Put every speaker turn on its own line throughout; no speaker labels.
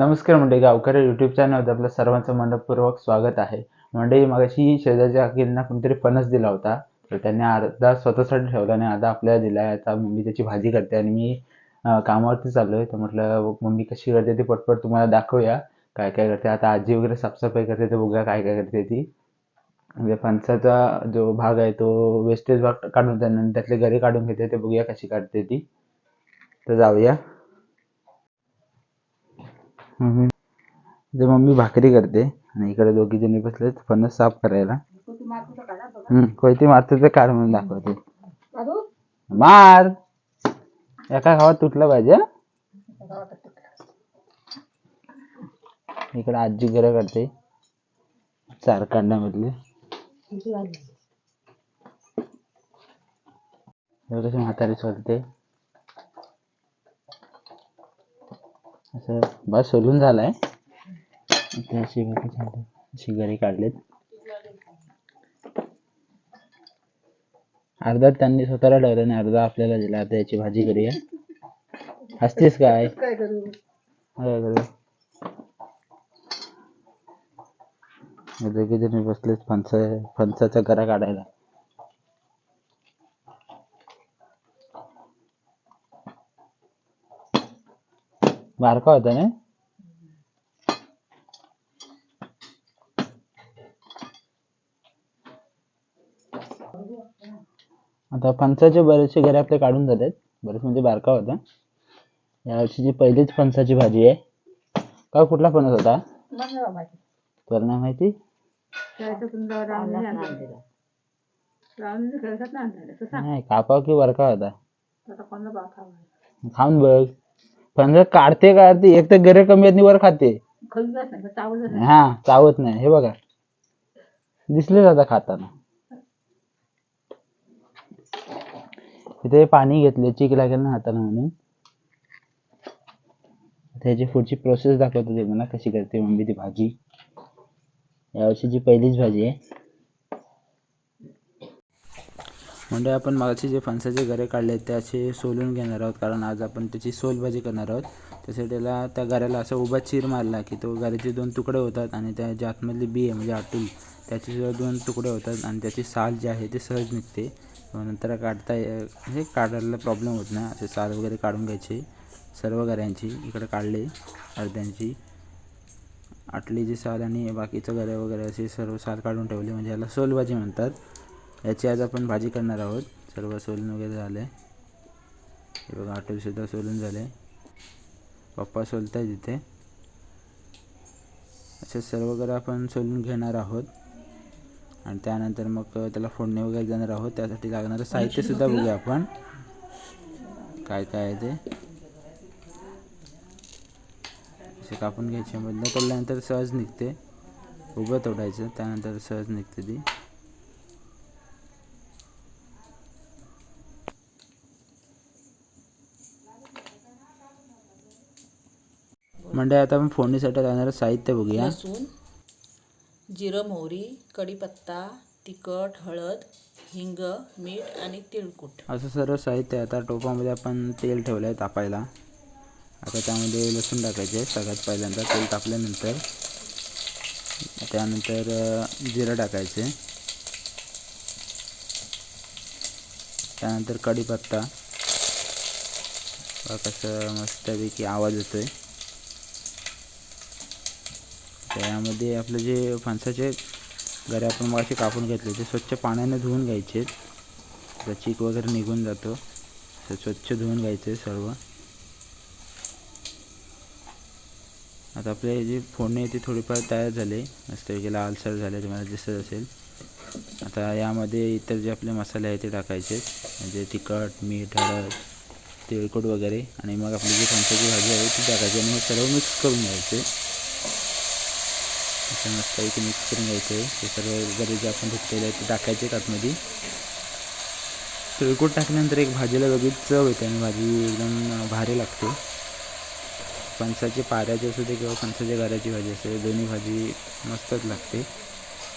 नमस्कार मंडळी गावकरी यूट्यूब चॅनलमध्ये आपलं सर्वांचं मनपूर्वक स्वागत आहे. मंडळी मगाशी शेजारच्या काकींना कोणतरी फणस दिला होता तर त्यांनी अर्धा स्वतःसाठी ठेवला आणि अर्धा आपल्याला दिला आहे. आता मम्मी त्याची भाजी करते आणि मी कामावरती चाललो आहे तर म्हटलं मम्मी कशी करते ती पटपट तुम्हाला दाखवूया. काय काय करते? आता आजी वगैरे साफसफाई करते ते बघूया काय काय करते ती. म्हणजे फणसाचा जो भाग आहे तो वेस्टेज भाग काढून त्यानंतर त्यातले घरी काढून घेते ते बघूया कशी काढते ती. तर जाऊया. मम्मी इथे मम्मी भाकरी करते आणि इकडे दोघी जणी बसलेत फणस साफ करायला. कोयती मारते ते कार म्हणून दाखवते. मार. एका गावात तुटलं पाहिजे इकडे आजी घर करते चार काढण्यामधले हे म्हातारी सोलते बस सोलून झालाय. आहे अशी बघा अशी घरी काढलेत. अर्धा त्यांनी स्वतःला ठेवलं आणि अर्धा आपल्याला दिला. आता याची भाजी करूया. हसतेस काय?
काय
दोघे जणी बसलेत फणसा फणसाचा गरा काढायला. बारका होता ना आता फणसाचे बरेचसे घरे आपले काढून झालेत. बरेच म्हणजे बारका होता. या वर्षीची पहिलीच फणसाची भाजी आहे. का कुठला फणस होता? तुला नाही माहिती? नाही कापाव की बरका होता? खाऊन बघ. फणस काढते काढते एक तर गरे कमी आहेत आणि वर खाते.
नाही नाही.
हा चावत नाही. हे बघा. दिसले जाता खाताना. इथे पाणी घेतले चीक लागेल ना हाताला म्हणून. त्याची पुढची प्रोसेस दाखवतो ते मला कशी करते मम्मी ती भाजी. यावर्षीची पहिलीच भाजी आहे. म्हणजे आपण मागाचे जे फणसाचे गरे काढले आहेत त्याचे सोलून घेणार आहोत. कारण आज आपण त्याची सोल भाजी करणार आहोत. त्यासाठी त्याला त्या गऱ्याला असा उभा चीर मारला की तो गऱ्याचे दोन तुकडे होतात आणि त्या ज्या आतमधली बी आहे म्हणजे आटूल त्याचे सुद्धा दोन तुकडे होतात आणि त्याची साल जी आहे ते सहज निघते. नंतर काढता ये- म्हणजे काढायला प्रॉब्लेम होत नाही. असे साल वगैरे काढून घ्यायचे. सर्व गऱ्यांची इकडे काढले अर्ध्यांची. आटली जी साल आणि बाकीचं गरे वगैरे असे सर्व साल काढून ठेवले म्हणजे याला सोलबाजी म्हणतात. याची आज आपण भाजी करणार आहोत. सर्व सोलून वगैरे झाले. हे बघा आटलसुद्धा सोलून झाले. पप्पा सोलत आहे तिथे असे सर्व वगैरे आपण सोलून घेणार आहोत. आणि त्यानंतर मग त्याला फोडणी वगैरे देणार आहोत. त्यासाठी लागणारं साहित्यसुद्धा बघूया आपण. काय काय आहे ते. असे कापून घ्यायचे. मधनं तोडल्यानंतर सहज निघते. उभं तोडायचं. त्यानंतर सहज निघते ती. म्हणजे आता आपण फोडणीसाठी लागणारं साहित्य बघूया.
लसूण जिरं मोहरी कढीपत्ता तिखट हळद हिंग मीठ आणि तिळकूट.
असं सर्व साहित्य आहे. आता टोपामध्ये आपण तेल ठेवलं आहे तापायला. आता त्यामध्ये लसूण टाकायचे. सगळ्यात पहिल्यांदा तेल तापल्यानंतर त्यानंतर जिरं टाकायचे. त्यानंतर कढीपत्ता. कसं मस्तपैकी आवाज येतोय. त्यामध्ये आपलं जे फणसाचे गरे आपण मगाशी कापून घेतले ते स्वच्छ पाण्याने धुवून घ्यायचे. त्याचा चीक वगैरे निघून जातो. तर स्वच्छ धुवून घ्यायचे सर्व. आता आपले जे फोडणे आहे थोडेफार थोडीफार तयार झाले. मस्तपैकी लालसर झाले तुम्हाला दिसत असेल. आता यामध्ये इतर जे आपले मसाले आहेत ते टाकायचे. म्हणजे तिखट मीठ हळद तिळकुट वगैरे. आणि मग आपली जी फणसाची भाजी आहे ती टाकायची. आणि मग सर्व मिक्स करून घ्यायचे. असं मस्तपैकी मिक्स करून घ्यायचं आहे. ते सर्व वगैरे जे आपण धुतलेले आहे ते टाकायचे आतमध्ये. तिळकूट टाकल्यानंतर एक भाजीला वेगळीच चव येते आणि भाजी एकदम भारी लागते. फणसाचे पाऱ्याची असू दे किंवा फणसाच्या घराची भाजी असते दोन्ही भाजी मस्तच लागते.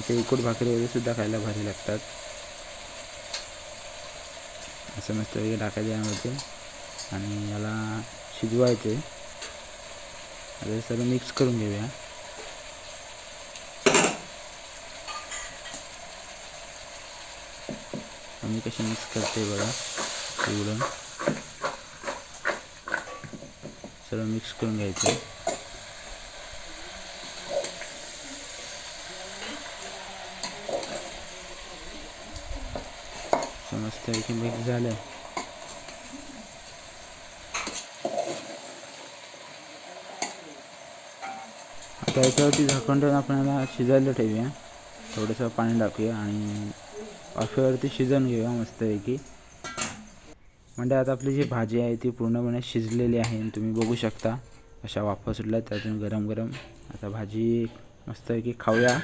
तिळकूट भाकरी वगैरे सुद्धा खायला भारी लागतात. असं मस्त वगैरे टाकायचं यामध्ये आणि याला शिजवायचे आता सर्व मिक्स करून घेऊया. आम्ही कशी मिक्स करते बघा. उघडून सर्व मिक्स करून घ्यायचं. असं मस्तपैकी मिक्स झालं. आता याच्यावरती झाकण ठेवून आपल्याला शिजायला ठेवूया. थोडंसं पाणी टाकूया आणि वाफेवरती शिजवून घेऊया मस्तपैकी. म्हणजे आता आपली जी भाजी आहे ती पूर्णपणे शिजलेली आहे तुम्ही बघू शकता अशा वाफा सुटल्या त्यातून गरम गरम. आता भाजी मस्तपैकी खाऊया.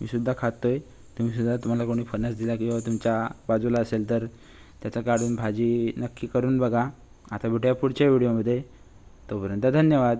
मी सुद्धा खातो आहे तुम्हीसुद्धा तुम्हाला कोणी फणस दिला किंवा तुमच्या बाजूला असेल तर त्याचा काढून भाजी नक्की करून बघा. आता भेटूया पुढच्या व्हिडिओमध्ये. तोपर्यंत धन्यवाद.